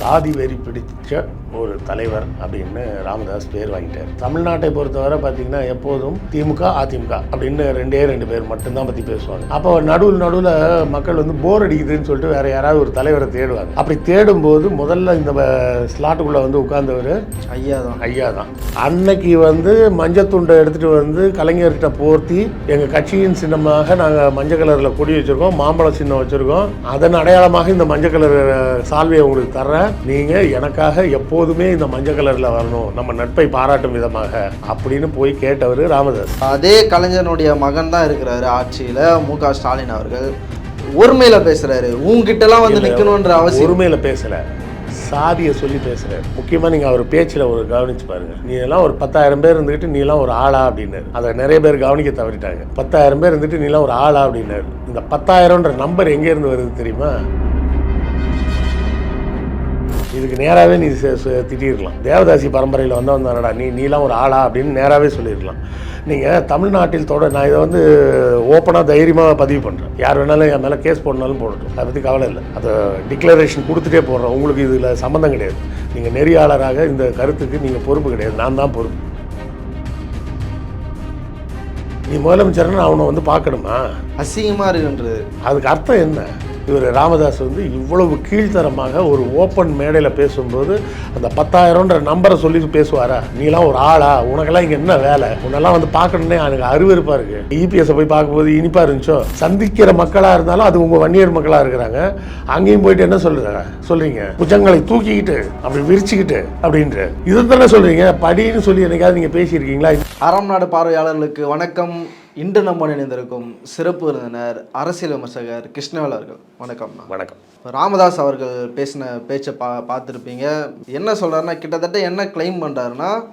சாதி வெறி பிடிச்ச ஒரு தலைவர் அப்படின்னு ராமதாஸ் பேர் வாங்கிட்டார். தமிழ்நாட்டை பொறுத்தவரை பார்த்தீங்கன்னா எப்போதும் திமுக அதிமுக அப்படின்னு ரெண்டே ரெண்டு பேர் மட்டும்தான் பற்றி பேசுவாங்க. அப்போ நடுவில் நடுவில் மக்கள் வந்து போர் அடிக்குதுன்னு சொல்லிட்டு வேற யாராவது ஒரு தலைவரை தேடுவாங்க. அப்படி தேடும்போது முதல்ல இந்த ஸ்லாட்டுக்குள்ளே வந்து உட்கார்ந்தவர் ஐயா தான். ஐயா தான். அன்னைக்கு வந்து மஞ்சத்துண்டை எடுத்துகிட்டு வந்து கலைஞர்கிட்ட போர்த்தி எங்கள் கட்சியின் சின்னமாக நாங்கள் மஞ்சள் கலரில் கொடி வச்சுருக்கோம் மாம்பழ சின்னம் வச்சுருக்கோம். அதன் அடையாளமாக இந்த மஞ்சள் கலர் சால்வையை உங்களுக்கு தர்றேன். நீங்கள் எனக்காக எப்போதுமே இந்த மஞ்சள் கலரில் வரணும் நம்ம நட்பை பாராட்டும் விதமாக அப்படின்னு போய் கேட்டவர் ராமதாஸ். அதே கலைஞனுடைய மகன் தான் இருக்கிறாரு ஆட்சியில மு க ஸ்டாலின் அவர்கள். ஒருமையில பேசுறாரு. உங்ககிட்டலாம் வந்து நிக்கணும்ன்ற அவசியம் ஒருமையில் பேசலை. சாதியை சொல்லி பேசுகிறார் முக்கியமாக நீங்கள் அவர் பேச்சில் ஒரு கவனிச்சு பாருங்க. நீ எல்லாம் ஒரு பத்தாயிரம் பேர் இருந்துக்கிட்டு நீ எல்லாம் ஒரு ஆளா? அப்படின்னாரு. அதை நிறைய பேர் கவனிக்க தவறிட்டாங்க. பத்தாயிரம் பேர் இருந்துட்டு நீ எல்லாம் ஒரு ஆளா? அப்படின்னாரு. இந்த பத்தாயிரம்ன்ற நம்பர் எங்கேருந்து வருது தெரியுமா? இதுக்கு நேராகவே நீ திட்டிருக்கலாம். தேவதாசி பரம்பரையில் வந்து வந்தானடா நீ நீலாம் ஒரு ஆளா அப்படின்னு நேராகவே சொல்லியிருக்கலாம் நீங்கள் தமிழ்நாட்டில் தொட நான் இதை வந்து ஓப்பனாக தைரியமாக பதிவு பண்ணுறேன் யார் வேணாலும் என் மேலே கேஸ் போடனாலும் போடட்டும். அதை பற்றி கவலை இல்லை. அதை டிக்ளரேஷன் கொடுத்துட்டே போடுறோம் உங்களுக்கு இதில் சம்மந்தம் கிடையாது. நீங்கள் நெறியாளராக இந்த கருத்துக்கு நீங்கள் பொறுப்பு கிடையாது. நான் தான் பொறுப்பு. நீ முதலமைச்சர்னு அவனை வந்து பார்க்கணுமா? அசிங்கமா இருக்குன்றது. அதுக்கு அர்த்தம் என்ன? இவர் ராமதாஸ் வந்து இவ்வளவு கீழ்த்தரமாக ஒரு ஓப்பன் மேடையில் பேசும்போது அந்த பத்தாயிரம்ன்ற நம்பரை சொல்லி பேசுவாரா? நீலாம் ஒரு ஆளா? உனக்கெல்லாம் இங்கே என்ன வேலை? உன்னெல்லாம் வந்து பார்க்கணுன்னே எனக்கு அருவருப்பாக இருக்கு. இபிஎஸ்ஸை போய் பார்க்கும்போது இனிப்பாக இருந்துச்சோ? சந்திக்கிற மக்களாக இருந்தாலும் அது உங்கள் வன்னியர் மக்களாக இருக்கிறாங்க. அங்கேயும் போயிட்டு என்ன சொல்லுறாங்க சொல்கிறீங்க புஜங்களை தூக்கிக்கிட்டு அப்படி விரிச்சுக்கிட்டு அப்படின்ற. இது தானே சொல்கிறீங்க படின்னு சொல்லி என்னைக்காவது நீங்கள் பேசியிருக்கீங்களா? அறம் நாடு பார்வையாளர்களுக்கு வணக்கம். இன்று நம்ம இணைந்திருக்கும் சிறப்பு விருந்தினர் அரசியல் விமர்சகர் கிருஷ்ணவேல் அவர்கள். வணக்கம். இப்ப ராமதாஸ் அவர்கள் பேசின பேச்சை பா பார்த்துருப்பீங்க. என்ன சொல்றாருன்னா கிட்டத்தட்ட என்ன கிளைம் பண்ணுறாருன்னா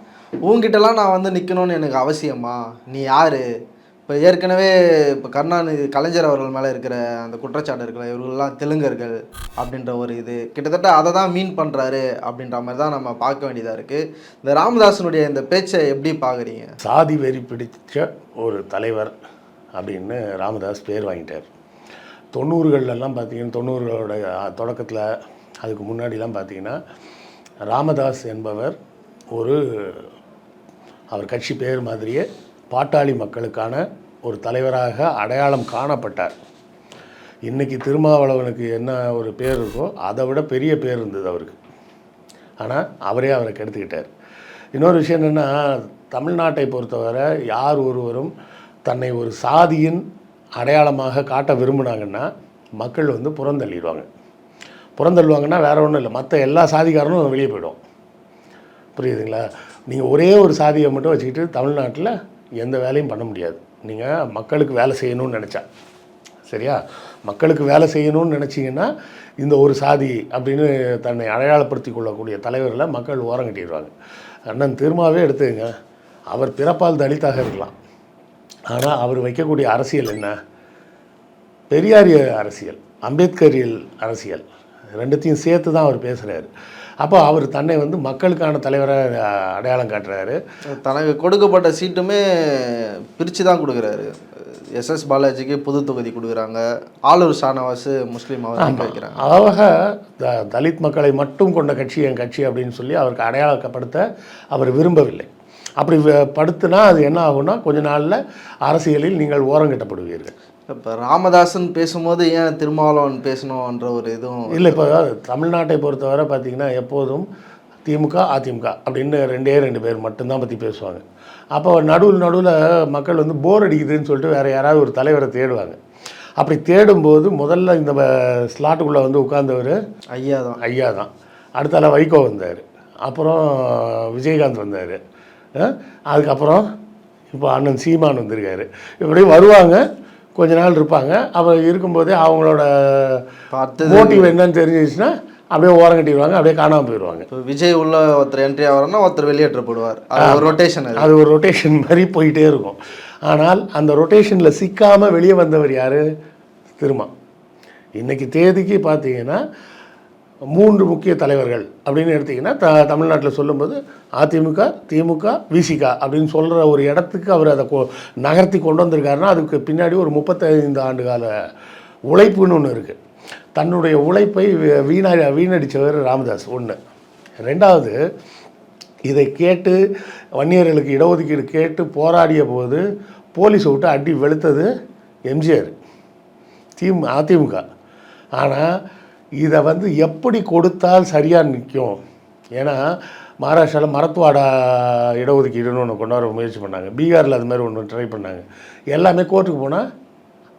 உங்ககிட்டலாம் நான் வந்து நிற்கணும்னு எனக்கு அவசியமா? நீ யாரு? இப்போ ஏற்கனவே இப்போ கருணாநிதி கலைஞர் அவர்கள் மேலே இருக்கிற அந்த குற்றச்சாட்டு இருக்கிற இவர்கள்லாம் தெலுங்கர்கள் அப்படின்ற ஒரு இது கிட்டத்தட்ட அதை தான் மீன் பண்ணுறாரு அப்படின்ற மாதிரி தான் நம்ம பார்க்க வேண்டியதாக இருக்குது இந்த ராமதாசனுடைய இந்த பேச்சை எப்படி பார்க்குறீங்க? சாதி வெறி பிடிச்ச ஒரு தலைவர் அப்படின்னு ராமதாஸ் பேர் வாங்கிட்டார். தொண்ணூறுகள்லாம் பார்த்தீங்கன்னா தொண்ணூறுகளோட தொடக்கத்தில் அதுக்கு முன்னாடிலாம் பார்த்தீங்கன்னா ராமதாஸ் என்பவர் ஒரு அவர் கட்சி பேர் மாதிரியே பாட்டாளி மக்களுக்கான ஒரு தலைவராக அடையாளம் காணப்பட்டார். இன்றைக்கி திருமாவளவனுக்கு என்ன ஒரு பேர் இருக்கோ அதை விட பெரிய பேர் இருந்தது அவருக்கு. ஆனால் அவரே அவரை கெடுத்துக்கிட்டார். இன்னொரு விஷயம் என்னென்னா தமிழ்நாட்டை பொறுத்தவரை யார் ஒருவரும் தன்னை ஒரு சாதியின் அடையாளமாக காட்ட விரும்புனாங்கன்னா மக்கள் வந்து புறந்தள்ளிடுவாங்க. புறந்தள்ளுவாங்கன்னா வேறு ஒன்றும் இல்லை. மற்ற எல்லா சாதிக்காரனும் வெளியே போயிடும் புரியுதுங்களா? நீங்கள் ஒரே ஒரு சாதியை மட்டும் வச்சுக்கிட்டு தமிழ்நாட்டில் எந்த வேலையும் பண்ண முடியாது. நீங்கள் மக்களுக்கு வேலை செய்யணும்னு நினச்சா. சரியா? மக்களுக்கு வேலை செய்யணும்னு நினச்சிங்கன்னா இந்த ஒரு சாதி அப்படின்னு தன்னை அடையாளப்படுத்தி கொள்ளக்கூடிய தலைவர்களை மக்கள் ஓரங்கட்டிடுவாங்க. அண்ணன் திருமாவே எடுத்துக்கங்க. அவர் பிறப்பால் தலித்தாக இருக்கலாம். ஆனால் அவர் வைக்கக்கூடிய அரசியல் என்ன? பெரியாரிய அரசியல் அம்பேத்கரியல் அரசியல். ரெண்டுத்தையும் சேர்த்து தான் அவர் பேசுகிறாரு அப்போ அவர் தன்னை வந்து மக்களுக்கான தலைவராக அடையாளம் காட்டுறாரு. தனக்கு கொடுக்கப்பட்ட சீட்டுமே பிரித்து தான் கொடுக்குறாரு. எஸ்எஸ் பாலாஜிக்கு புது தொகுதி கொடுக்குறாங்க. ஆளூர் ஷானவாஸ் முஸ்லீம் வைக்கிறாங்க. அவங்க த தலித் மக்களை மட்டும் கொண்ட கட்சி என் கட்சி அப்படின்னு சொல்லி அவருக்கு அடையாளப்படுத்த அவர் விரும்பவில்லை. அப்படி படுத்துனா அது என்ன ஆகும்னா கொஞ்ச நாளில் அரசியலில் நீங்கள் ஓரங்கட்டப்படுவீர்கள். இப்போ ராமதாசன் பேசும்போது ஏன் திருமாவளவன் பேசணுன்ற ஒரு இதுவும் இல்லை இப்போ தமிழ்நாட்டை பொறுத்தவரை பார்த்தீங்கன்னா எப்போதும் திமுக அதிமுக அப்படின்னு ரெண்டே ரெண்டு பேர் மட்டும்தான் பற்றி பேசுவாங்க. அப்போ நடுவில் நடுவில் மக்கள் வந்து போர் அடிக்குதுன்னு சொல்லிட்டு வேறு யாராவது ஒரு தலைவரை தேடுவாங்க. அப்படி தேடும்போது முதல்ல இந்த ஸ்லாட்டுக்குள்ளே வந்து உட்கார்ந்தவர் ஐயா தான். ஐயா தான். அடுத்தால வைகோ வந்தார். அப்புறம் விஜயகாந்த் வந்தார். அதுக்கப்புறம் இப்போ அண்ணன் சீமான் வந்திருக்காரு. இப்படி வருவாங்க. கொஞ்ச நாள் இருப்பாங்க. அவர் இருக்கும்போதே அவங்களோட மோட்டிவ் என்னன்னு தெரிஞ்சிச்சுன்னா அப்படியே ஓரம் கட்டிடுவாங்க அப்படியே காணாமல் போயிடுவாங்க. இப்போ விஜய் உள்ள ஒருத்தர் என்ட்ரி ஆகிறாருன்னா ஒருத்தர் வெளியேற்றப்படுவார் அது ஒரு ரொட்டேஷன் அது. ஒரு ரொட்டேஷன் மாதிரி போயிட்டே இருக்கும். ஆனால் அந்த ரொட்டேஷனில் சிக்காமல் வெளியே வந்தவர் யார்? திருமா. இன்னைக்கு தேதிக்கு பார்த்தீங்கன்னா மூன்று முக்கிய தலைவர்கள் அப்படின்னு எடுத்திங்கன்னா த தமிழ்நாட்டில் சொல்லும்போது அதிமுக திமுக விசிக அப்படின்னு சொல்கிற ஒரு இடத்துக்கு அவர் அதை கொ நகர்த்தி கொண்டு வந்திருக்காருன்னா அதுக்கு பின்னாடி ஒரு முப்பத்தைந்து ஆண்டு கால உழைப்புன்னு ஒன்று இருக்குது தன்னுடைய உழைப்பை வீணா வீணடித்தவர் ராமதாஸ் ஒன்று ரெண்டாவது இதை கேட்டு வன்னியர்களுக்கு இடஒதுக்கீடு கேட்டு போராடிய போது போலீஸை விட்டு அடி வெளுத்தது எம்ஜிஆர் திமு அதிமுக. ஆனால் இதை வந்து எப்படி கொடுத்தால் சரியாக நிற்கும்? ஏன்னா மகாராஷ்டிராவில் மரத்துவாடா இடஒதுக்கீடுன்னு ஒன்று கொண்டாட முயற்சி பண்ணாங்க. பீகாரில் அது மாதிரி ஒன்று ட்ரை பண்ணாங்க. எல்லாமே கோர்ட்டுக்கு போனால்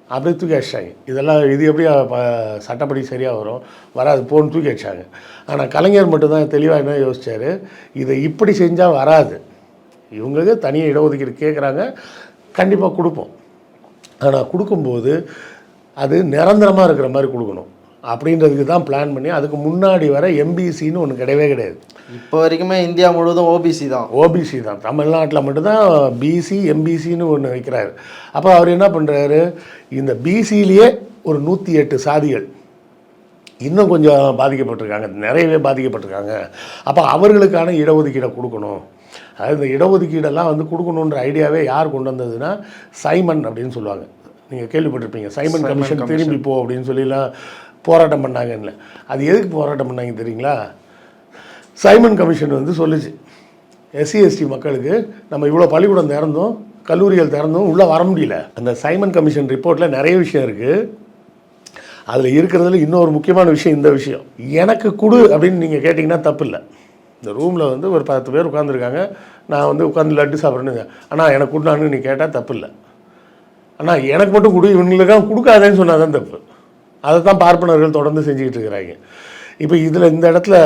அப்படியே தூக்கி அடிச்சிட்டாங்க. இதெல்லாம் இது எப்படி ப- சட்டப்படி சரியாக வரும்? வராது போன்னு தூக்கி அடிச்சாங்க. ஆனால் கலைஞர் மட்டும்தான் தெளிவாக என்ன யோசிச்சார்? இதை இப்படி செஞ்சால் வராது. இவங்களுக்கு தனியாக இடஒதுக்கீடு கேட்குறாங்க கண்டிப்பாக கொடுப்போம். ஆனால் கொடுக்கும்போது அது நிரந்தரமாக இருக்கிற மாதிரி கொடுக்கணும். அப்படின்றதுக்கு தான் பிளான் பண்ணி அதுக்கு முன்னாடி வர எம்பிசின்னு ஒன்று கிடையவே கிடையாது. இப்போ வரைக்குமே இந்தியா முழுவதும் ஓபிசி தான். ஓபிசி தான். தமிழ்நாட்டில் மட்டும்தான் பிசி எம்பிசின்னு ஒன்று வைக்கிறாரு. அப்போ அவர் என்ன பண்ணுறாரு இந்த பிசிலேயே ஒரு நூற்றி எட்டு சாதிகள் இன்னும் கொஞ்சம் பாதிக்கப்பட்டிருக்காங்க. நிறையவே பாதிக்கப்பட்டிருக்காங்க. அப்போ அவர்களுக்கான இடஒதுக்கீடை கொடுக்கணும். அதாவது இந்த இடஒதுக்கீடெல்லாம் வந்து கொடுக்கணுன்ற ஐடியாவே யார் கொண்டு வந்ததுன்னா சைமன் அப்படின்னு சொல்லுவாங்க. நீங்கள் கேள்விப்பட்டிருப்பீங்க. Simon commission. திரும்பி போ அப்படின்னு சொல்லிலாம் போராட்டம் பண்ணாங்கன்னு அது எதுக்கு போராட்டம் பண்ணாங்க தெரியுங்களா? சைமன் கமிஷன் வந்து சொல்லுச்சு. எஸ்சி எஸ்டி மக்களுக்கு நம்ம இவ்வளோ பள்ளிக்கூடம் திறந்தோம் கல்லூரிகள் திறந்தும் உள்ளே வர முடியல. அந்த சைமன் கமிஷன் ரிப்போர்ட்டில் நிறைய விஷயம் இருக்குது அதில் இருக்கிறதுல இன்னொரு முக்கியமான விஷயம் இந்த விஷயம். எனக்கு கொடு அப்படின்னு நீங்கள் கேட்டிங்கன்னா தப்பு இல்லை. இந்த ரூமில் வந்து ஒரு பத்து பேர் உட்காந்துருக்காங்க நான் வந்து உட்காந்து லட்டு சாப்பிட்றேன்னு ஆனால் எனக்கு கொடுனான்னு நீ கேட்டால் தப்பு இல்லை. ஆனால் எனக்கு மட்டும் கொடு இவங்களுக்கெல்லாம் கொடுக்காதேன்னு சொன்னால் தான் தப்பு. அதை தான் பார்ப்பனர்கள் தொடர்ந்து செஞ்சுக்கிட்டு இருக்கிறாங்க. இப்போ இதில் இந்த இடத்துல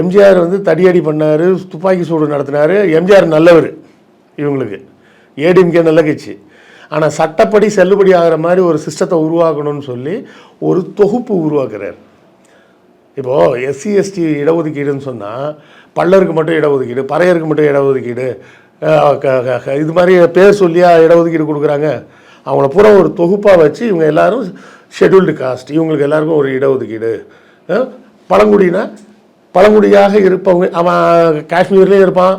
எம்ஜிஆர் வந்து தடியடி பண்ணார் துப்பாக்கி சூடு நடத்தினார். எம்ஜிஆர் நல்லவர் இவங்களுக்கு. ஏடிஎம்கே நல்ல கட்சி. ஆனால் சட்டப்படி செல்லுபடி ஆகிற மாதிரி ஒரு சிஸ்டத்தை உருவாக்கணும்னு சொல்லி ஒரு தொகுப்பு உருவாக்குறார். இப்போது எஸ்சி எஸ்டி இடஒதுக்கீடுன்னு சொன்னால் பல்லருக்கு மட்டும் இடஒதுக்கீடு பறையருக்கு மட்டும் இடஒதுக்கீடு இது மாதிரி பேர் சொல்லியா இடஒதுக்கீடு கொடுக்குறாங்க. அவங்கள பூரா ஒரு தொகுப்பாக வச்சு இவங்க எல்லாரும் ஷெட்யூல்டு காஸ்ட் இவங்களுக்கு எல்லாருக்கும் ஒரு இடஒதுக்கீடு. பழங்குடினா பழங்குடியாக இருப்பவங்க அவன் காஷ்மீர்லேயும் இருப்பான்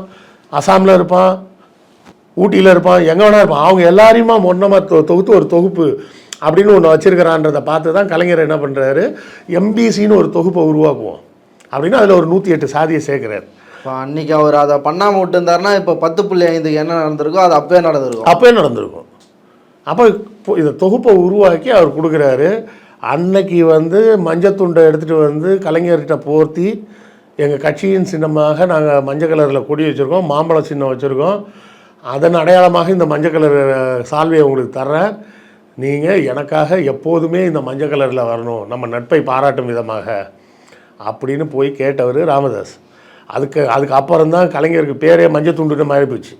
அசாமில் இருப்பான் ஊட்டியில் இருப்பான் எங்கே வேணா இருப்பான். அவங்க எல்லாரையுமா ஒன்றமாக தொ தொகுத்து ஒரு தொகுப்பு அப்படின்னு ஒன்று வச்சிருக்கிறான்றதை பார்த்து தான் கலைஞர் என்ன பண்ணுறாரு எம்பிசின்னு ஒரு தொகுப்பை உருவாக்குவோம். அப்படின்னு அதில் ஒரு நூற்றி எட்டு சாதியை சேர்க்குறாரு. இப்போ அன்னைக்கு அவர் அதை பண்ணாமல் விட்டுருந்தாருன்னா இப்போ பத்து புள்ளி ஐந்துக்கு என்ன நடந்திருக்கோ அது அப்பவே நடந்திருக்கும். அப்போயே நடந்திருக்கும். அப்போ இந்த தொகுப்பை உருவாக்கி அவர் கொடுக்குறாரு. அன்னைக்கு வந்து மஞ்சத்துண்டை எடுத்துகிட்டு வந்து கலைஞர்கிட்ட போர்த்தி எங்கள் கட்சியின் சின்னமாக நாங்கள் மஞ்சள் கலரில் கொடி வச்சுருக்கோம் மாம்பழ சின்னம் வச்சுருக்கோம். அதன் அடையாளமாக இந்த மஞ்சள் கலர் சால்வையை உங்களுக்கு தர்றேன் நீங்கள் எனக்காக எப்போதுமே இந்த மஞ்சள் கலரில் வரணும் நம்ம நட்பை பாராட்டும் விதமாக அப்படின்னு போய் கேட்டவர் ராமதாஸ். அதுக்கு அதுக்கு அப்புறம் தான் கலைஞருக்கு பேரே மஞ்சள் துண்டுன்னு மாறி போச்சு.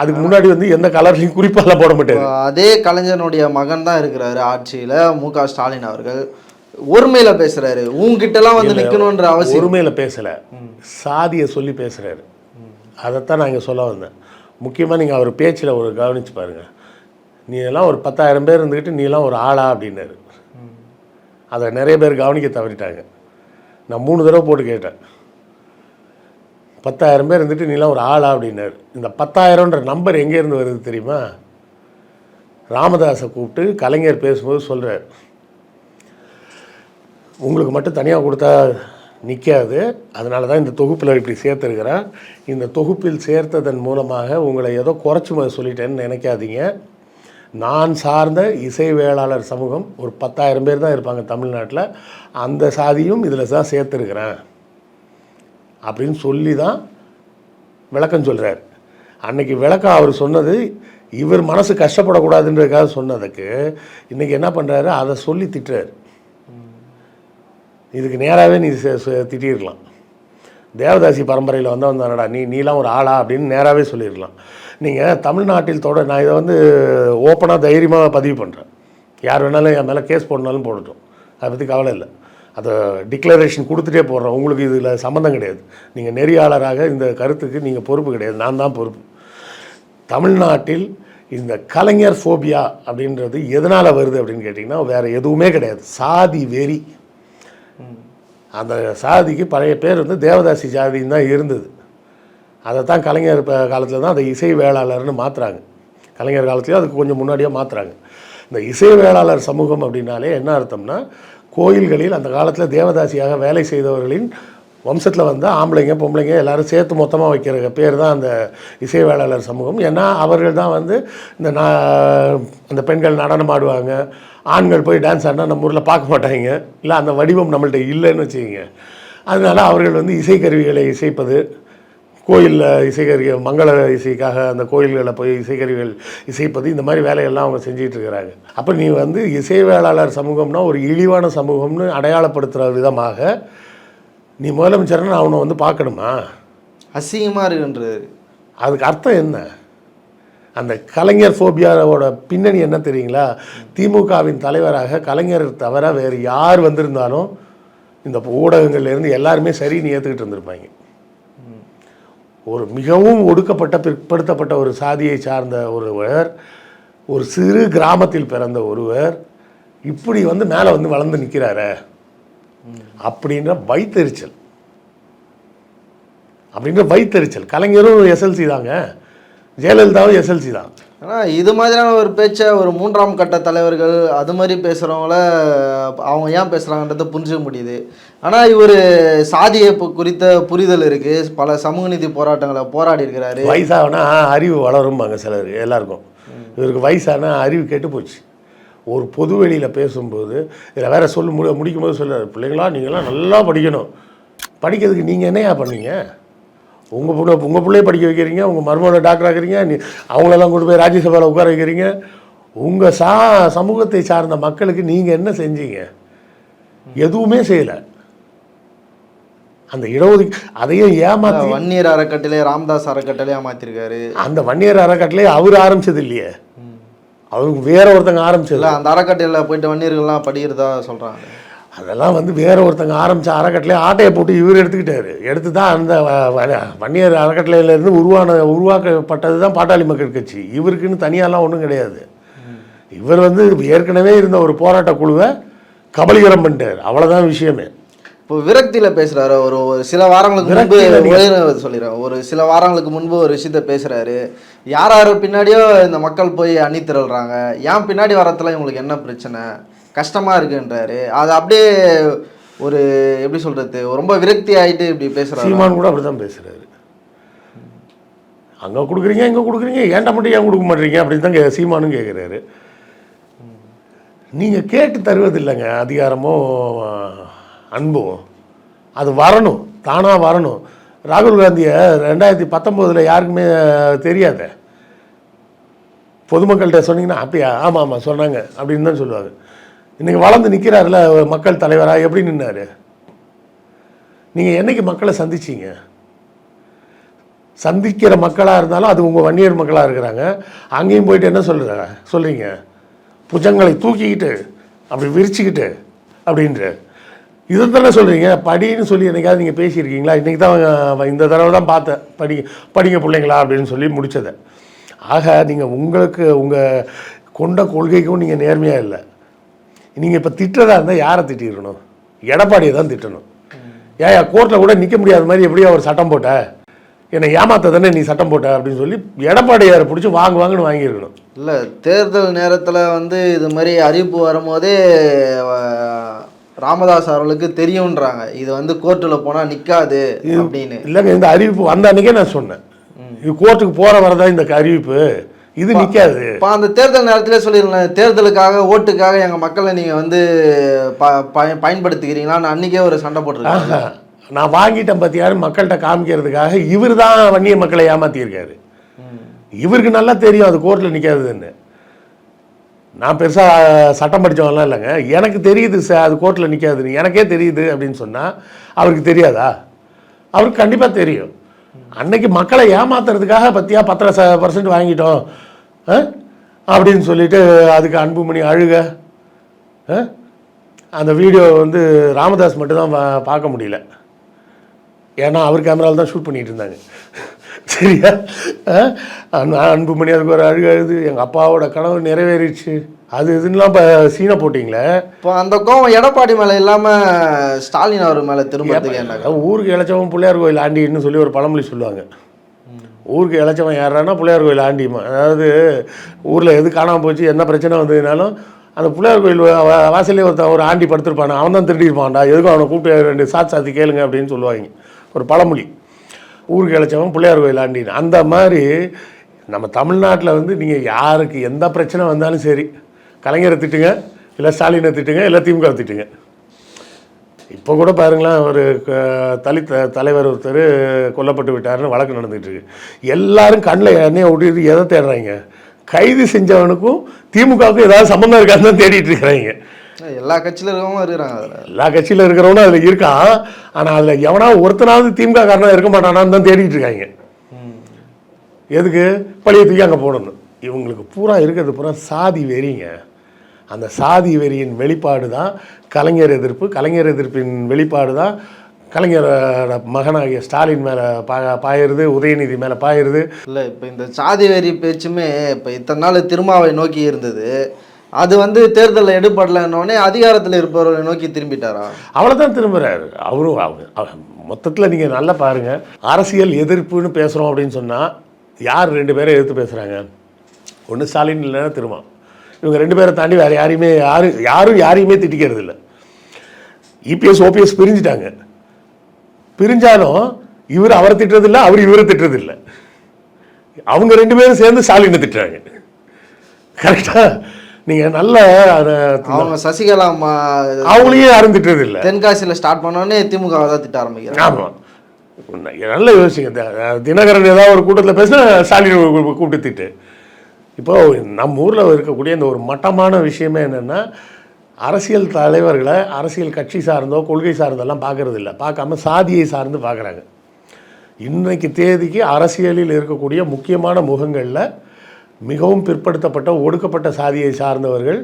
அதுக்கு முன்னாடி வந்து எந்த கலர்லையும் குறிப்பால போட மாட்டார். அதே கலைஞனுடைய மகன் தான் இருக்கிறாரு ஆட்சியில் மு க ஸ்டாலின் அவர்கள். ஒருமையில பேசுறாரு. உங்ககிட்டலாம் வந்து நிற்கணுன்ற அவசியம். ஒருமையில் பேசலை. சாதியை சொல்லி பேசுகிறாரு அதைத்தான் நான் இங்கே சொல்ல வந்தேன். முக்கியமாக நீங்கள் அவர் பேச்சில் ஒரு கவனிச்சு பாருங்கள் நீ எல்லாம் ஒரு பத்தாயிரம் பேர் இருந்துக்கிட்டு நீ எல்லாம் ஒரு ஆளா? அப்படின்னாரு. அதை நிறைய பேர் கவனிக்க தவறிட்டாங்க. நான் மூணு தடவை போட்டு கேட்டேன். பத்தாயிரம் பேர் இருந்துட்டு நீலாம் ஒரு ஆளா? அப்படின்னாரு. இந்த பத்தாயிரம்ன்ற நம்பர் எங்கேருந்து வருது தெரியுமா? ராமதாஸை கூப்பிட்டு கலைஞர் பேசும்போது சொல்கிறார் உங்களுக்கு மட்டும் தனியாக கொடுத்தா நிற்காது அதனால தான் இந்த தொகுப்பில் இப்படி சேர்த்துருக்கிறேன் இந்த தொகுப்பில் சேர்த்ததன் மூலமாக உங்களை ஏதோ குறைச்சி ம- சொல்லிட்டேன்னு நினைக்காதீங்க. நான் சார்ந்த இசை வேளாளர் சமூகம் ஒரு பத்தாயிரம் பேர் தான் இருப்பாங்க தமிழ்நாட்டில். அந்த சாதியும் இதில் தான் சேர்த்துருக்கிறேன். அப்படின்னு சொல்லி தான் விளக்கம் சொல்கிறார் அன்னைக்கு விளக்கம் அவர் சொன்னது இவர் மனசு கஷ்டப்படக்கூடாதுன்றதுக்காக சொன்னதுக்கு இன்றைக்கி என்ன பண்ணுறாரு அதை சொல்லி திட்டுறாரு. இதுக்கு நேராகவே நீ செ- திட்டிருக்கலாம் தேவதாசி பரம்பரையில் வந்து வந்தானடா நீ நீலாம் ஒரு ஆளா அப்படின்னு நேராகவே சொல்லியிருக்கலாம் நீங்கள் தமிழ்நாட்டில் தொட நான் இதை வந்து ஓப்பனாக தைரியமாக பதிவு பண்ணுறேன் யார் வேணாலும் என் மேலே கேஸ் போடனாலும் போடட்டும். அதை பற்றி கவலை இல்லை. அதை டிக்ளரேஷன் கொடுத்துட்டே போடுறோம். உங்களுக்கு இதில் சம்மந்தம் கிடையாது. நீங்கள் நெறியாளராக இந்த கருத்துக்கு நீங்கள் பொறுப்பு கிடையாது. நான் தான் பொறுப்பு. தமிழ்நாட்டில் இந்த கலைஞர் ஃபோபியா அப்படின்றது எதனால் வருது அப்படின்னு கேட்டிங்கன்னா வேறு எதுவுமே கிடையாது. சாதி வெறி. அந்த சாதிக்கு பழைய பேர் வந்து தேவதாசி ஜாதின்னு தான் இருந்தது. அதை தான் கலைஞர் காலத்தில் தான் அதை இசை வேளாளர்னு மாற்றுறாங்க கலைஞர் காலத்துலேயும் அதுக்கு கொஞ்சம் முன்னாடியே மாற்றுறாங்க இந்த இசை வேளாளர் சமூகம் அப்படின்னாலே என்ன அர்த்தம்னா கோயில்களில் அந்த காலத்தில் தேவதாசியாக வேலை செய்தவர்களின் வம்சத்தில் வந்து ஆம்பளைங்க பொம்பளைங்க எல்லாரும் சேர்த்து மொத்தமாக வைக்கிற பேர் தான் அந்த இசை வேளாளர் சமூகம். ஏன்னா அவர்கள் தான் வந்து இந்த அந்த பெண்கள் நடனம் ஆடுவாங்க. ஆண்கள் போய் டான்ஸ் ஆடினா நம்ம ஊரில் பார்க்க மாட்டாங்க. இல்லை அந்த வடிவம் நம்மள்ட்ட இல்லைன்னு வச்சுக்கிங்க. அதனால் அவர்கள் வந்து இசைக்கருவிகளை இசைப்பது கோயிலில் இசைக்கருவி மங்கள இசைக்காக அந்த கோயில்களில் போய் இசைக்கருவிகள் இசைப்பது இந்த மாதிரி வேலையெல்லாம் அவங்க செஞ்சிட்டு இருக்கிறாங்க அப்போ நீ வந்து இசை வேளாளர் சமூகம்னா ஒரு இழிவான சமூகம்னு அடையாளப்படுத்துகிற விதமாக நீ முதலமைச்சர்னு அவனை வந்து பார்க்கணுமா? அசிங்கமாக இருக்குன்றது. அதுக்கு அர்த்தம் என்ன? அந்த கலைஞர் ஃபோபியாவோட பின்னணி என்ன தெரியுங்களா? திமுகவின் தலைவராக கலைஞர் தவிர வேறு யார் வந்திருந்தாலும் இந்த ஊடகங்கள்ல இருந்து எல்லாருமே சரின்னு ஏற்றுக்கிட்டு இருந்திருப்பாங்க. ஒரு மிகவும் ஒடுக்கப்பட்ட பிற்படுத்தப்பட்ட ஒரு சாதியை சார்ந்த ஒருவர் ஒரு சிறு கிராமத்தில் பிறந்த ஒருவர் இப்படி வந்து மேலே வந்து வளர்ந்து நிற்கிறாரே அப்படின்ற வைத்தெரிச்சல். அப்படின்ற வைத்தெரிச்சல். கலைஞரும் எஸ்எல்சி தாங்க. ஜெயலலிதாவும் எஸ்எல்சி தான். ஆனால் இது மாதிரியான ஒரு பேச்சை ஒரு மூன்றாம் கட்ட தலைவர்கள் அது மாதிரி பேசுகிறவங்கள அவங்க ஏன் பேசுகிறாங்கன்றதை புரிஞ்சுக்க முடியுது. ஆனால் இவர் சாதியை குறித்த புரிதல் இருக்குது பல சமூக நீதி போராட்டங்களை போராடி இருக்கிறாரு. வயசாகனா அறிவு வளரும்பாங்க சிலர் எல்லாருக்கும். இவருக்கு வயசானா அறிவு கெட்டு போச்சு. ஒரு பொது வெளியில் பேசும்போது இதில் வேற சொல்லு முடி முடிக்கும்போது சொல்லுறாரு பிள்ளைங்களா நீங்களாம் நல்லா படிக்கணும். படிக்கிறதுக்கு நீங்கள் என்னையா பண்ணீங்க உங்கள் பிள்ளை உங்கள் பிள்ளைய படிக்க வைக்கிறீங்க உங்கள் மருமகளை டாக்டர் ஆகிறீங்க நீ அவங்களெல்லாம் கொண்டு போய் ராஜ்யசபாவில் உட்கார வைக்கிறீங்க. உங்கள் சா சமூகத்தை சார்ந்த மக்களுக்கு நீங்கள் என்ன செஞ்சீங்க? எதுவுமே செய்யலை. அந்த இடஒதுக்கீ அதையும் ஏமாற்றி வன்னியர் அறக்கட்டளை ராமதாஸ் அறக்கட்டளையா மாற்றிருக்காரு அந்த வன்னியர் அறக்கட்டளை அவர் ஆரம்பிச்சது இல்லையே அவருக்கு வேற ஒருத்தங்க ஆரம்பிச்சது. அந்த அறக்கட்டளையில் போயிட்டு வன்னியர்கள்லாம் படிக்கிறதா சொல்கிறாங்க அதெல்லாம் வந்து வேற ஒருத்தங்க ஆரம்பிச்ச அறக்கட்டளை ஆட்டையை போட்டு இவர் எடுத்துக்கிட்டாரு. எடுத்து தான் அந்த வன்னியர் அறக்கட்டளையிலேருந்து உருவான உருவாக்கப்பட்டது தான் பாட்டாளி மக்கள் கட்சி. இவருக்குன்னு தனியாலாம் ஒன்றும் கிடையாது. இவர் வந்து ஏற்கனவே இருந்த ஒரு போராட்ட குழுவை கபலீகரம் பண்ணிட்டார். அவ்வளோதான் விஷயமே. இப்போ விரக்தியில் பேசுகிறாரு ஒரு ஒரு சில வாரங்களுக்கு முன்பு சொல்லிடுறேன் ஒரு சில வாரங்களுக்கு முன்பு ஒரு விஷயத்த பேசுகிறாரு யார் யார் பின்னாடியோ இந்த மக்கள் போய் அணி திரள்றாங்க. ஏன் பின்னாடி வரத்துல இவங்களுக்கு என்ன பிரச்சனை? கஷ்டமாக இருக்குன்றாரு. அது அப்படியே ஒரு எப்படி சொல்கிறது ரொம்ப விரக்தி ஆயிட்டு இப்படி பேசுகிறாரு சீமான் கூட அப்படி தான் பேசுகிறாரு அங்கே கொடுக்குறீங்க இங்கே கொடுக்குறீங்க. ஏன்டா மட்டும் ஏன் கொடுக்க மாட்டீங்க? அப்படின்னு தான் சீமானும் கேட்குறாரு நீங்கள் கேட்டு தருவதில்லைங்க. அதிகாரமோ அன்பும் அது வரணும் தானாக வரணும். ராகுல் காந்தியை ரெண்டாயிரத்தி பத்தொம்போதில் யாருக்குமே தெரியாத. பொதுமக்கள்கிட்ட சொன்னீங்கன்னா அப்படியா? ஆமாம் ஆமாம் சொன்னாங்க. அப்படின்னு தான் சொல்லுவாங்க இன்றைக்கி வளர்ந்து நிற்கிறாருல மக்கள் தலைவராக எப்படி நின்னார்? நீங்கள் என்னைக்கு மக்களை சந்திச்சீங்க? சந்திக்கிற மக்களாக இருந்தாலும் அது உங்கள் வன்னியர் மக்களாக இருக்கிறாங்க. அங்கேயும் போயிட்டு என்ன சொல்கிற சொல்கிறீங்க புஜங்களை தூக்கிக்கிட்டு அப்படி விரிச்சுக்கிட்டு அப்படின்ற. இது தானே சொல்கிறீங்க படின்னு சொல்லி என்னைக்காவது நீங்கள் பேசியிருக்கீங்களா? இன்றைக்கி தான் அவன் இந்த தடவை தான் பார்த்தேன். படி படிங்க பிள்ளைங்களா அப்படின்னு சொல்லி முடிச்சதை. ஆக நீங்கள் உங்களுக்கு உங்கள் கொண்ட கொள்கைக்கும் நீங்கள் நேர்மையாக இல்லை. நீங்கள் இப்போ திட்டுறதா இருந்தால் யாரை திட்டிருக்கணும்? எடப்பாடியை தான் திட்டணும். ஏயா கோர்ட்டில் கூட நிற்க முடியாத மாதிரி எப்படியோ ஒரு சட்டம் போட்ட? என்னை ஏமாத்த தானே நீ சட்டம் போட்ட? அப்படின்னு சொல்லி எடப்பாடியாரை பிடிச்சி வாங்கு வாங்குன்னு வாங்கியிருக்கணும். இல்லை தேர்தல் நேரத்தில் வந்து இது மாதிரி அறிவிப்பு வரும்போதே ராமதாஸ் அவர்களுக்கு தெரியுன்றாங்க இது வந்து கோர்ட்டில் போனால் நிற்காது அப்படின்னு. இல்லைங்க இந்த அறிவிப்பு வந்த அன்னைக்கே நான் சொன்னேன். இது கோர்ட்டுக்கு போகிற வரதான் இந்த அறிவிப்பு. இது நிற்காது இப்போ அந்த தேர்தல் நேரத்திலே சொல்லிருந்தேன் தேர்தலுக்காக ஓட்டுக்காக எங்கள் மக்களை நீங்கள் வந்து ப பய- பயன்படுத்திக்கிறீங்களான்னு அன்றைக்கே ஒரு சண்டை போட்டிருக்காங்க. ஆஹா. நான் வாங்கிட்டேன் பார்த்தியாரு மக்கள்கிட்ட காமிக்கிறதுக்காக இவர் தான் வன்னிய மக்களை ஏமாத்தியிருக்காரு. இவருக்கு நல்லா தெரியும் அது கோர்ட்டில் நிற்காதுன்னு நான் பெருசாக சட்டம் படித்தவங்களாம் இல்லைங்க. எனக்கு தெரியுது சார் அது கோர்ட்டில் நிற்காதுன்னு எனக்கே தெரியுது அப்படின்னு சொன்னால் அவருக்கு தெரியாதா? அவருக்கு கண்டிப்பாக தெரியும். அன்னைக்கு மக்களை ஏமாத்துறதுக்காக பற்றியா பத்தரை ச பர்சன்ட் வாங்கிட்டோம்? ஆ? அப்படின்னு சொல்லிட்டு அதுக்கு அன்புமணி அழுக. ஆ? அந்த வீடியோ வந்து ராமதாஸ் மட்டும்தான் பார்க்க முடியல. ஏன்னா அவர் கேமராவில் தான் ஷூட் பண்ணிகிட்டு இருந்தாங்க. சரியா? அன்புமணி அதுக்கு ஒரு அழுகு அழுது. எங்கள் அப்பாவோட கனவு நிறைவேறிடுச்சு. அது இதுன்னெலாம் இப்போ சீனை போட்டிங்களே? இப்போ அந்த கோவம் எடப்பாடி மேலே இல்லாமல் ஸ்டாலின் அவர் மேலே அதாவது ஊருக்கு இளைச்சவன் பிள்ளையார் கோயில் ஆண்டின்னு சொல்லி ஒரு பழமொழி சொல்லுவாங்க. ஊருக்கு இளைச்சவன் யாரானா பிள்ளையார் கோயில் ஆண்டிமா அதாவது ஊரில் எது காணாமல் போச்சு என்ன பிரச்சனை வந்ததுனாலும் அந்த பிள்ளையார் கோயில் வா- வா- வாசல்லே ஒருத்தன் ஒரு ஆண்டி படுத்திருப்பானே? அவன் தான் திருடிருப்பான்டா எதுக்கும் அவனை கூப்பிட்டு ரெண்டு சாத்து சாத்தி கேளுங்க அப்படின்னு சொல்லுவாங்க. ஒரு பழமொழி. ஊருக்கு இழைச்சவன் பிள்ளையார் கோயில் ஆண்டின்னு. அந்த மாதிரி நம்ம தமிழ்நாட்டில் வந்து நீங்கள் யாருக்கு எந்த பிரச்சனை வந்தாலும் சரி கலைஞரை திட்டுங்க இல்லை ஸ்டாலினை திட்டுங்க இல்லை திமுக திட்டுங்க. இப்போ கூட பாருங்களேன் ஒரு க- தலித் தலைவர் ஒருத்தர் கொல்லப்பட்டு விட்டாருன்னு வழக்கு நடந்துகிட்ருக்கு எல்லாரும் கண்ணில் எண்ணெயை விட்டுட்டு எதை தேடுறாங்க? கைது செஞ்சவனுக்கும் திமுகவுக்கும் ஏதாவது சம்மந்தம் இருக்கான்னு தான் தேடிட்டு இருக்கிறாங்க. எல்லா கட்சியில இருக்கவங்க இருக்கிறாங்க அதில். எல்லா கட்சியில் இருக்கிறவனும் அதில் இருக்கான். ஆனால் அதில் எவனா ஒருத்தனாவது திமுக காரனா இருக்க மாட்டானான்னு தான் தேடிட்டு இருக்காங்க. எதுக்கு? பழைய தூக்கி அங்கே போடணும். இவங்களுக்கு பூரா இருக்கிறது பூரா சாதி வெறிங்க. அந்த சாதி வெறியின் வெளிப்பாடு தான் கலைஞர் எதிர்ப்பு. கலைஞர் எதிர்ப்பின் வெளிப்பாடு தான் கலைஞரோட மகனாகிய ஸ்டாலின் மேலே பா பாயிருது உதயநிதி மேலே பாயிருது இல்லை இப்போ இந்த சாதி வெறி பேச்சுமே இப்போ இத்தனை நாள் திருமாவை நோக்கி இருந்தது. அது வந்து தேர்தலில் எடுபடலன்னொடனே அதிகாரத்தில் இருப்பவர்களை நோக்கி திரும்பிட்டாரா? அவ்வளோதான் திரும்புகிறாரு அவரும் மொத்தத்தில் நீங்கள் நல்லா பாருங்கள் அரசியல் எதிர்ப்புன்னு பேசுகிறோம் அப்படின்னு சொன்னால் யார் ரெண்டு பேரை எதிர்த்து பேசுகிறாங்க ஒன்று ஸ்டாலின் இல்லைன்னா திருமா. இவங்க ரெண்டு பேரை தாண்டி வேறு யாரையுமே யாரு யாரும் யாரையுமே திட்டிக்கிறது இல்லை இபிஎஸ் ஓபிஎஸ் பிரிஞ்சுட்டாங்க. பிரிஞ்சாலும் இவர் அவரை திட்டுறதில்லை அவர் இவரை திட்டுறதில்லை. அவங்க ரெண்டு பேரும் சேர்ந்து ஸ்டாலினை திட்டுறாங்க. கரெக்டாக நீங்கள் நல்ல அதை அவங்க சசிகலா அம்மா அவங்களையும் யாரும் திட்டுறதில்ல தென்காசியில் ஸ்டார்ட் பண்ணோடனே திமுக தான் திட்ட ஆரம்பிக்கிறாங்க. ஆமாம் நல்ல யோசிங்க. தினகரன் ஏதாவது ஒரு கூட்டத்தில் பேசினா ஸ்டாலின் கூப்பிட்டு திட்டு. இப்போ நம்ம ஊரில் இருக்கக்கூடிய இந்த ஒரு மட்டமான விஷயமே என்னென்னா அரசியல் தலைவர்களை அரசியல் கட்சி சார்ந்தோ கொள்கை சார்ந்தெல்லாம் பார்க்கறது இல்லை பார்க்காம சாதியை சார்ந்து பார்க்குறாங்க இன்னைக்கு தேதிக்கு அரசியலில் இருக்கக்கூடிய முக்கியமான முகங்களில் மிகவும் பிற்படுத்தப்பட்ட ஒடுக்கப்பட்ட சாதியை சார்ந்தவர்கள்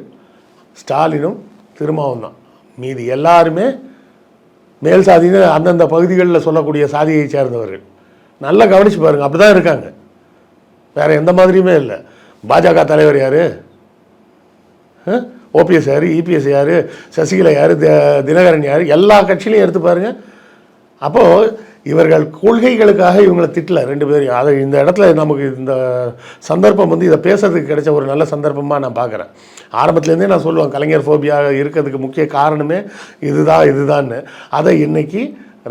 ஸ்டாலினும் திருமாவும் தான். மீதி எல்லாருமே மேல் சாதின்னு அந்தந்த பகுதிகளில் சொல்லக்கூடிய சாதியை சேர்ந்தவர்கள். நல்லா கவனிச்சு பாருங்கள் அப்படி தான் இருக்காங்க. வேறு எந்த மாதிரியுமே இல்லை. பாஜக தலைவர் யார்? ஓபிஎஸ் யார்? இபிஎஸ் யார்? சசிகலா யார்? தினகரன் யார்? எல்லா கட்சியிலையும் எடுத்து பாருங்கள் அப்போது இவர்கள் கொள்கைகளுக்காக இவங்களை திட்டல ரெண்டு பேரும் அதை இந்த இடத்துல நமக்கு இந்த சந்தர்ப்பம் வந்து இதை பேசுறதுக்கு கிடைச்ச ஒரு நல்ல சந்தர்ப்பமாக நான் பார்க்குறேன். ஆரம்பத்துலேருந்தே நான் சொல்லுவேன் கலைஞர் ஃபோபியா இருக்கிறதுக்கு முக்கிய காரணமே இதுதான் இதுதான்னு. அதை இன்னைக்கு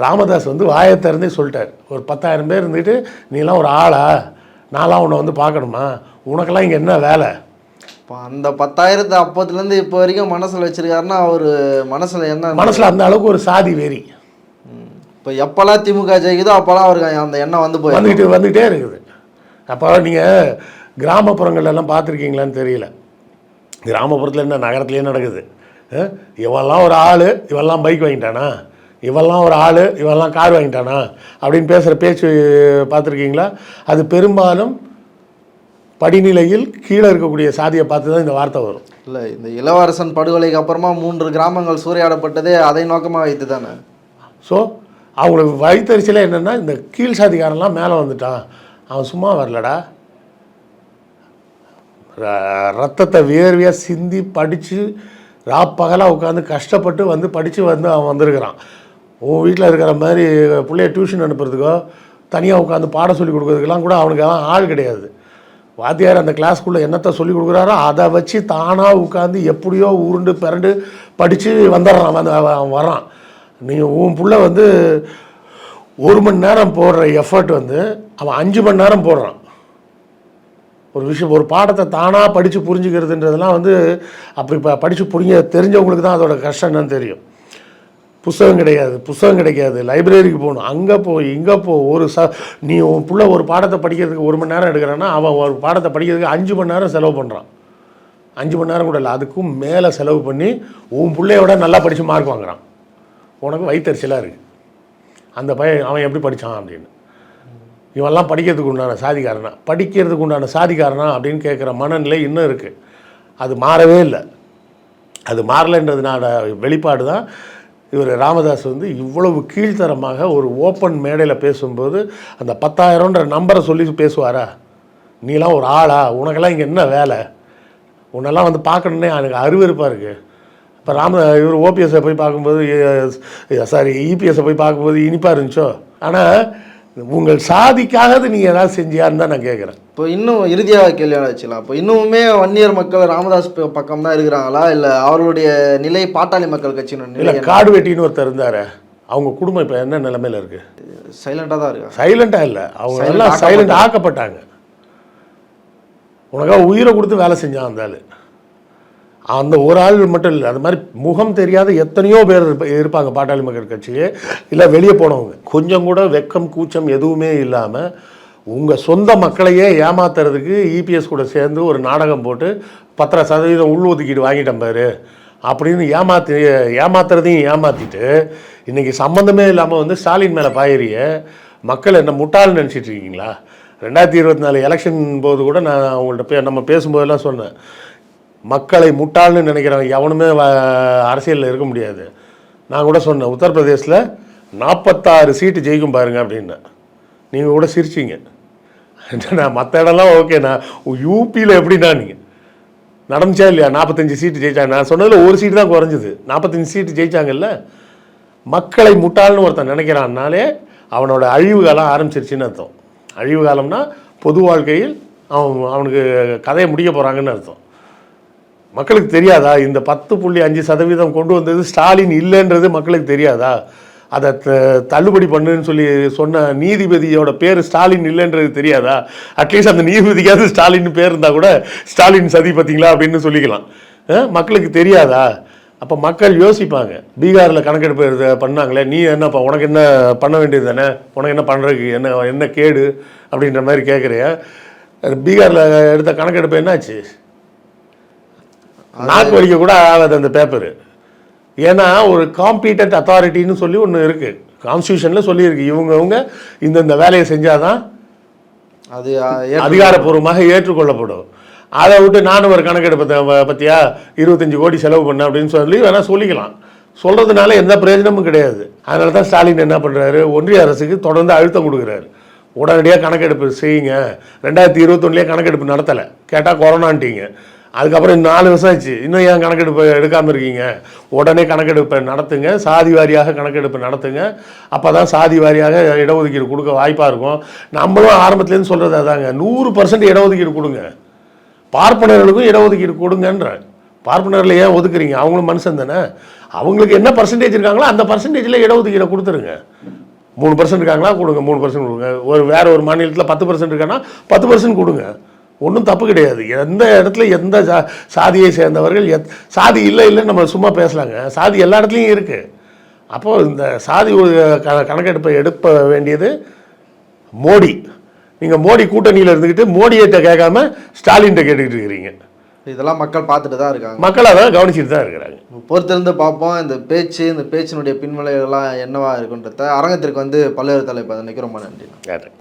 ராமதாஸ் வந்து வாயை திறந்தே சொல்லிட்டார். ஒரு பத்தாயிரம் பேர் இருந்துட்டு நீலாம் ஒரு ஆளா? நான்லாம் உன்னை வந்து பார்க்கணுமா? உனக்கெல்லாம் இங்கே என்ன வேலை? இப்போ அந்த பத்தாயிரத்து அப்போத்துலேருந்து இப்போ வரைக்கும் மனசில் வச்சிருக்காருன்னா அவர் மனசில் என்ன மனசில் அந்த அளவுக்கு ஒரு சாதி வெறி. இப்போ எப்போல்லாம் திமுக ஜெயிக்குதோ அப்போல்லாம் அவருக்கு அந்த எண்ணம் வந்து போய் வந்துக்கிட்டு வந்துக்கிட்டே இருக்குது. அப்போ நீங்கள் கிராமப்புறங்கள்லாம் பார்த்துருக்கீங்களான்னு தெரியல. கிராமப்புறத்தில் என்ன நகரத்துலேயே நடக்குது. அஹ், இவன்லாம் ஒரு ஆள் இவெல்லாம் பைக் வாங்கிட்டானா? இவெல்லாம் ஒரு ஆள் இவெல்லாம் கார் வாங்கிட்டானா? அப்படின்னு பேசுகிற பேச்சு பார்த்துருக்கீங்களா? அது பெரும்பாலும் படிநிலையில் கீழே இருக்கக்கூடிய சாதியை பார்த்து தான் இந்த வார்த்தை வரும். இல்லை இந்த இளவரசன் படுகொலைக்கு அப்புறமா மூன்று கிராமங்கள் சூறையாடப்பட்டதே அதை நோக்கமாக வைத்து தானே ஸோ அவங்களுக்கு வயிற்றுச்சலே என்னென்னா இந்த கீழ் சாதிக்காரன்லாம் மேலே வந்துட்டான். அவன் சும்மா வரலடா. ரத்தத்தை வேர்வையாக சிந்தி படித்து ராப்பகலாக உட்காந்து கஷ்டப்பட்டு வந்து படித்து வந்து அவன் வந்திருக்கிறான். உன் வீட்டில் இருக்கிற மாதிரி பிள்ளைய டியூஷன் அனுப்புறதுக்கோ தனியாக உட்காந்து பாடம் சொல்லி கொடுக்குறதுக்கெல்லாம் கூட அவனுக்கு அவன் ஆள் கிடையாது. வாத்தியார் அந்த கிளாஸ்க்குள்ளே என்னத்தை சொல்லி கொடுக்குறாரோ அதை வச்சு தானாக உட்காந்து எப்படியோ உருண்டு பிறண்டு படித்து வந்துடுறான். வந்து அவன் அவன் நீங்கள் உன் பிள்ளை வந்து ஒரு மணி நேரம் போடுற எஃபர்ட் வந்து அவன் அஞ்சு மணி நேரம் போடுறான். ஒரு விஷயம் ஒரு பாடத்தை தானாக படித்து புரிஞ்சுக்கிறதுன்றதெல்லாம் வந்து அப்படி ப படித்து புரிஞ்ச தெரிஞ்சவங்களுக்கு தான் அதோட கஷ்டம் என்னன்னு தெரியும். புஸ்தகம் கிடையாது புஸ்தகம் கிடைக்காது லைப்ரரிக்கு போகணும் அங்கே போ இங்கே போ ஒரு ச நீ உன் பிள்ளை ஒரு பாடத்தை படிக்கிறதுக்கு ஒரு மணி நேரம் எடுக்கிறான்னா அவன் ஒரு பாடத்தை படிக்கிறதுக்கு அஞ்சு மணி நேரம் செலவு பண்ணுறான் அஞ்சு மணி நேரம் கூட இல்லை அதுக்கும் மேலே செலவு பண்ணி உன் பிள்ளையோட நல்லா படித்து மார்க் வாங்குறான். உனக்கு வயிற்றுச்சலாக இருக்குது அந்த பையன் அவன் எப்படி படித்தான் அப்படின்னு. இவன்லாம் படிக்கிறதுக்கு உண்டான சாதிக்காரனா. படிக்கிறதுக்கு உண்டான சாதிக்காரனா அப்படின்னு கேட்குற மனநிலை இன்னும் இருக்குது அது மாறவே இல்லை. அது மாறலைன்றதுனால வெளிப்பாடு தான் இவர் ராமதாஸ் வந்து இவ்வளவு கீழ்த்தரமாக ஒரு ஓப்பன் மேடையில் பேசும்போது அந்த பத்தாயிரம்ன்ற நம்பரை சொல்லி பேசுவாரா? நீலாம் ஒரு ஆளா? உனக்கெல்லாம் இங்கே என்ன வேலை? உன்னெல்லாம் வந்து பார்க்கணுன்னே எனக்கு அருவருப்பாக இருக்குது இப்போ ராம இவர் ஓபிஎஸ்ஸை போய் பார்க்கும்போது சாரி இபிஎஸ்ஸை போய் பார்க்கும்போது இனிப்பாக இருந்துச்சோ? ஆனால் உங்கள் சாதிக்காக நீ ஏதாவது செஞ்சியான்னு தான் நான் கேட்குறேன் இப்போ இன்னும் இறுதியாக கேள்வியான வச்சுக்கலாம். இப்போ இன்னுமே வன்னியர் மக்கள் ராமதாஸ் பக்கம் தான் இருக்கிறாங்களா? இல்லை அவர்களுடைய நிலை பாட்டாளி மக்கள் கட்சியின இல்லை காடு வெட்டின்னு ஒருத்தர் இருந்தார். அவங்க குடும்பம் இப்போ என்ன நிலைமையில இருக்கு? சைலண்டாக தான் இருக்கா சைலண்டாக இல்லை. அவங்க எல்லாம் சைலண்ட் ஆக்கப்பட்டாங்க. ஆக்கப்பட்டாங்க. உனக்காக உயிரை கொடுத்து வேலை செஞ்சான் அந்த ஆள். அந்த ஒரு ஆள் மட்டும் இல்லை அது மாதிரி முகம் தெரியாத எத்தனையோ பேர் இருப்ப- இருப்பாங்க பாட்டாளி மக்கள் கட்சியே இல்லை வெளியே போனவங்க. கொஞ்சம் கூட வெக்கம் கூச்சம் எதுவுமே இல்லாமல் உங்கள் சொந்த மக்களையே ஏமாத்துறதுக்கு இபிஎஸ் கூட சேர்ந்து ஒரு நாடகம் போட்டு பத்தரை சதவீதம் உள்ஒதுக்கீடு வாங்கிட்டேன் பாரு அப்படின்னு ஏமாத்தி ஏமாத்துறதையும் ஏமாற்றிட்டு இன்றைக்கி சம்மந்தமே இல்லாமல் வந்து ஸ்டாலின் மேலே பாயிறிய மக்கள் என்ன முட்டாள்னு நினச்சிட்டு இருக்கீங்களா? ரெண்டாயிரத்தி இருபத்தி நாலு எலெக்ஷன் போது கூட நான் அவங்கள்ட்ட பே நம்ம பேசும்போதெல்லாம் சொன்னேன். மக்களை முட்டாள்னு நினைக்கிறவன் எவனுமே அரசியலில் இருக்க முடியாது. நான் கூட சொன்னேன் உத்தரப்பிரதேசில் நாற்பத்தாறு சீட்டு ஜெயிக்கும் பாருங்க அப்படின்னு. நீங்கள் கூட சிரிச்சிங்க. நான் மற்ற இடம்லாம் ஓகேண்ணா யூபியில் எப்படின்னா நீங்கள் நடந்துச்சா இல்லையா? நாற்பத்தஞ்சு சீட்டு ஜெயிச்சாங்க. நான் சொன்னதில் ஒரு சீட்டு தான் குறைஞ்சது. நாற்பத்தஞ்சு சீட்டு ஜெயிச்சாங்கல்ல? மக்களை முட்டாள்னு ஒருத்தன் நினைக்கிறான்னாலே அவனோட அழிவு காலம் ஆரம்பிச்சிருச்சுன்னு அர்த்தம். அழிவு காலம்னா பொது வாழ்க்கையில் அவன் அவனுக்கு கதையை முடிக்க போகிறாங்கன்னு அர்த்தம். மக்களுக்கு தெரியாதா? இந்த பத்து புள்ளி அஞ்சு சதவீதம் கொண்டு வந்தது ஸ்டாலின் இல்லைன்றது மக்களுக்கு தெரியாதா? அதை த- தள்ளுபடி பண்ணுன்னு சொல்லி சொன்ன நீதிபதியோட பேர் ஸ்டாலின் இல்லைன்றது தெரியாதா? அட்லீஸ்ட் அந்த நீதிபதிக்காவது ஸ்டாலின் பேர் இருந்தால் கூட ஸ்டாலின் சதி பார்த்தீங்களா அப்படின்னு சொல்லிக்கலாம். மக்களுக்கு தெரியாதா? அப்போ மக்கள் யோசிப்பாங்க. பீகாரில் கணக்கெடுப்பு இதை பண்ணாங்களே நீ என்னப்பா உனக்கு என்ன பண்ண வேண்டியது தானே? உனக்கு என்ன பண்ணுறதுக்கு என்ன என்ன கேடு? அப்படின்ற மாதிரி கேட்குறிய பீகாரில் எடுத்த கணக்கெடுப்பு என்னாச்சு? நாக்கு வலிக்க கூட ஆகாது அந்த பேப்பர் ஏன்னா ஒரு காம்பீட்டன்ட் அத்தாரிட்டின்னு சொல்லி ஒன்று இருக்குது கான்ஸ்டியூஷனில் சொல்லியிருக்கு. இவங்கவுங்க இந்தந்த வேலையை செஞ்சாதான் அது அதிகாரப்பூர்வமாக ஏற்றுக்கொள்ளப்படும். அதை விட்டு நானும் ஒரு கணக்கெடுப்பு பத்தியா? இருபத்தஞ்சு கோடி செலவு பண்ணேன் அப்படின்னு சொல்லி வேணா சொல்லிக்கலாம். சொல்றதுனால எந்த பிரயோஜனமும் கிடையாது. அதனால தான் ஸ்டாலின் என்ன பண்ணுறாரு ஒன்றிய அரசுக்கு தொடர்ந்து அழுத்தம் கொடுக்குறாரு. உடனடியாக கணக்கெடுப்பு செய்யுங்க. ரெண்டாயிரத்தி இருபத்தொன்னுலேயே கணக்கெடுப்பு நடத்தலை. கேட்டால் கொரோனான்ட்டீங்க அதுக்கப்புறம் இன்னும் நாலு வருஷம் ஆச்சு. இன்னும் ஏன் கணக்கெடுப்பு எடுக்காமல் இருக்கீங்க? உடனே கணக்கெடுப்பை நடத்துங்க. சாதி வாரியாக கணக்கெடுப்பு நடத்துங்க. அப்போ தான் சாதி வாரியாக இடஒதுக்கீடு கொடுக்க வாய்ப்பாக இருக்கும். நம்மளும் ஆரம்பத்துலேருந்து சொல்கிறது அதாங்க. நூறு பர்சன்ட் இடஒதுக்கீடு கொடுங்க. பார்ப்பனர்களுக்கும் இடஒதுக்கீடு கொடுங்கன்ற. பார்ப்பனரில் ஏன் ஒதுக்குறீங்க? அவங்களும் மனுஷன் தானே? அவங்களுக்கு என்ன பர்சன்டேஜ் இருக்காங்களோ அந்த பர்சன்டேஜில் இடஒதுக்கீடை கொடுத்துருங்க. மூணு பர்சன்ட் இருக்காங்களா? கொடுங்க. மூணு பர்சன்ட் கொடுங்க. ஒரு வேறு ஒரு மாநிலத்தில் பத்து பர்சன்ட் இருக்கான்னா பத்து பர்சன்ட் கொடுங்க. ஒன்றும் தப்பு கிடையாது. எந்த இடத்துல எந்த ஜா சாதியை சேர்ந்தவர்கள் எத் சாதி இல்லை இல்லைன்னு நம்ம சும்மா பேசலாங்க. சாதி எல்லா இடத்துலையும் இருக்குது அப்போது இந்த சாதி க கணக்கெடுப்பை எடுப்ப வேண்டியது மோடி. நீங்கள் மோடி கூட்டணியில் இருந்துக்கிட்டு மோடியிட்ட கேட்காம ஸ்டாலின்கிட்ட கேட்டுக்கிட்டு இருக்கிறீங்க. இதெல்லாம் மக்கள் பார்த்துட்டு தான் இருக்காங்க. மக்கள் அதை கவனிச்சிட்டு தான் இருக்கிறாங்க. பொறுத்திருந்து பார்ப்போம். இந்த பேச்சு இந்த பேச்சினுடைய பின்விளைவுகள்லாம் என்னவா இருக்குன்றத அரங்கத்திற்கு வந்து பல்வேறு தலைப்பு. நினைக்கிறோம் ரொம்ப நன்றி. கேட்டேன்